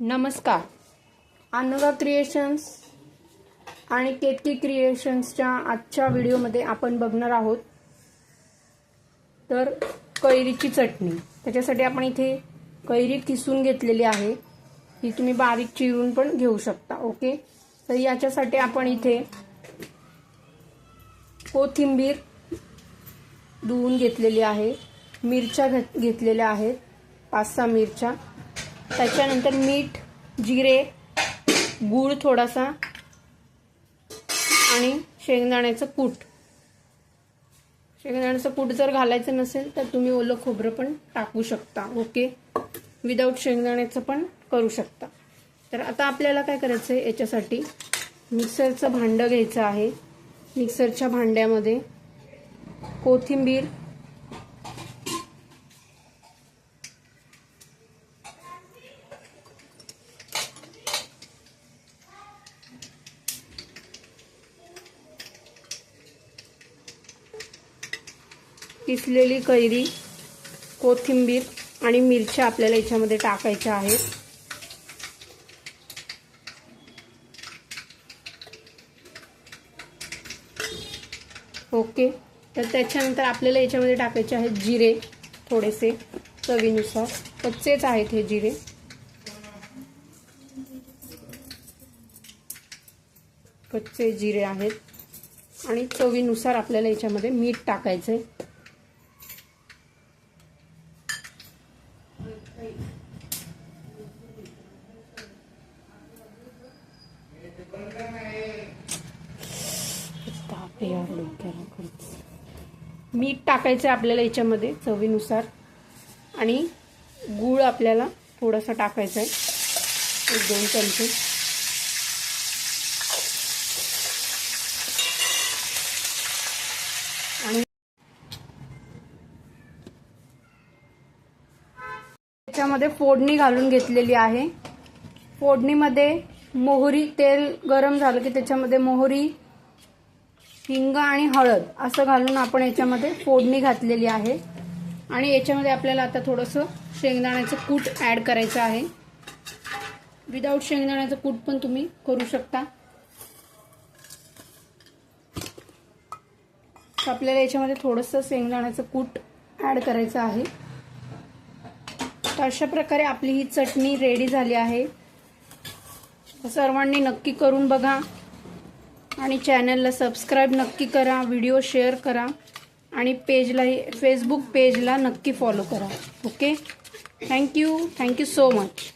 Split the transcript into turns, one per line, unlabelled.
नमस्कार. अन्नगा क्रिएशन्स आणि केतकी क्रिएशन्सच्या आजच्या व्हिडिओमध्ये आपण बघणार आहोत. तर कैरीची चटणी. त्याच्यासाठी आपण इथे कैरी किसून घेतलेली आहे. ही तुम्ही बारीक चिरून पण घेऊ शकता ओके तर याच्यासाठी आपण इथे कोथिंबीर धुवून घेतलेली आहे. मिरच्या घेत- घेतलेल्या आहेत. पाच सहा मिरच्या. त्याच्यानंतर मीठ जिरे गूळ थोडासा आणि शेंगदाण्याचं कूट. शेंगदाण्याचं कूट जर घालायचं नसेल तर तुम्ही ओलं खोबरं पण टाकू शकता ओके? विदाऊट शेंगदाण्याचं पण करू शकता. तर आता आपल्याला काय करायचं आहे याच्यासाठी मिक्सरचं भांडं घ्यायचं आहे. मिक्सरच्या भांड्यामध्ये कोथिंबीर किसलेली कैरी कोथिंबीर आणि मिरच्या आपल्याला याच्यामध्ये टाकायच्या आहेत. ओके. तर त्याच्यानंतर आपल्याला याच्यामध्ये टाकायचे आहेत जिरे थोडेसे चवीनुसार. कच्चेच आहेत हे जिरे. कच्चे जिरे आहेत. आणि चवीनुसार आपल्याला याच्यामध्ये मीठ टाकायचं आहे डोक्याला मीठ टाकायचं आहे आपल्याला याच्यामध्ये चवीनुसार. आणि गूळ आपल्याला थोडासा टाकायचा आहे. एक दोन चमचे. आणि त्याच्यामध्ये फोडणी घालून घेतलेली आहे. फोडणीमध्ये मोहरी तेल गरम झालं की त्याच्यामध्ये मोहरी हिंग आणि हळद असं घालून आपण याच्यामध्ये फोडणी घातलेली आहे. आणि याच्यामध्ये आपल्याला आता थोडंसं शेंगदाण्याचं कूट ॲड करायचं आहे. विदाऊट शेंगदाण्याचं कूट पण तुम्ही करू शकता. तर आपल्याला याच्यामध्ये थोडंसं शेंगदाण्याचं कूट ॲड करायचं आहे. तर अशा प्रकारे आपली ही चटणी रेडी झाली आहे. सर्वांनी नक्की करून बघा. आणि चॅनलला सबस्क्राईब नक्की करा व्हिडिओ शेअर करा आणि पेजलाही फेसबुक पेजला नक्की फॉलो करा. Okay thank you thank you so much